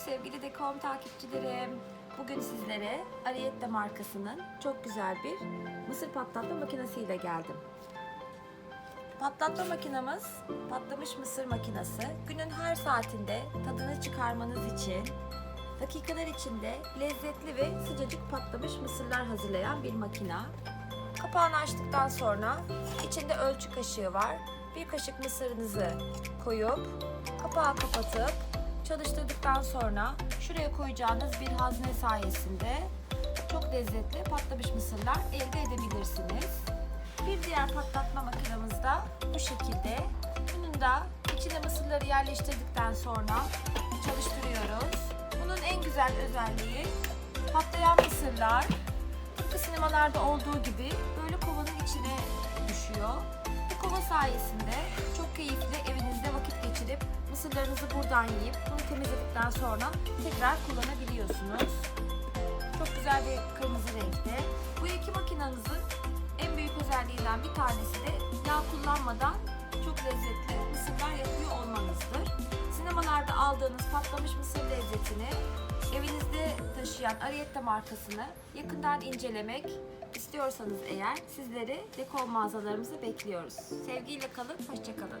sevgili Dekom takipçilerim. Bugün sizlere Ariette markasının çok güzel bir mısır patlatma makinesiyle geldim. Patlatma makinamız patlamış mısır makinesi. Günün her saatinde tadını çıkarmanız için dakikalar içinde lezzetli ve sıcacık patlamış mısırlar hazırlayan bir makina. Kapağını açtıktan sonra içinde ölçü kaşığı var. Bir kaşık mısırınızı koyup kapağı kapatıp çalıştırdıktan sonra şuraya koyacağınız bir hazne sayesinde çok lezzetli patlamış mısırlar elde edebilirsiniz. Bir diğer patlatma makinamız da bu şekilde. Bunun da içine mısırları yerleştirdikten sonra çalıştırıyoruz. Bunun en güzel özelliği patlayan mısırlar tıpkı sinemalarda olduğu gibi böyle kovanın içine düşüyor. Bu kova sayesinde çok keyifli evinizde vakit geçirip mısırlarınızı buradan yiyip bunu temizledikten sonra tekrar kullanabiliyorsunuz. Çok güzel bir kırmızı renkte. Bu iki makinamızın en büyük özelliğinden bir tanesi de yağ kullanmadan çok lezzetli mısırlar yapıyor olmanızdır. Sinemalarda aldığınız patlamış mısır lezzetini evinizde taşıyan Ariette markasını yakından incelemek istiyorsanız eğer sizleri dekor mağazalarımızda bekliyoruz. Sevgiyle kalın, hoşçakalın.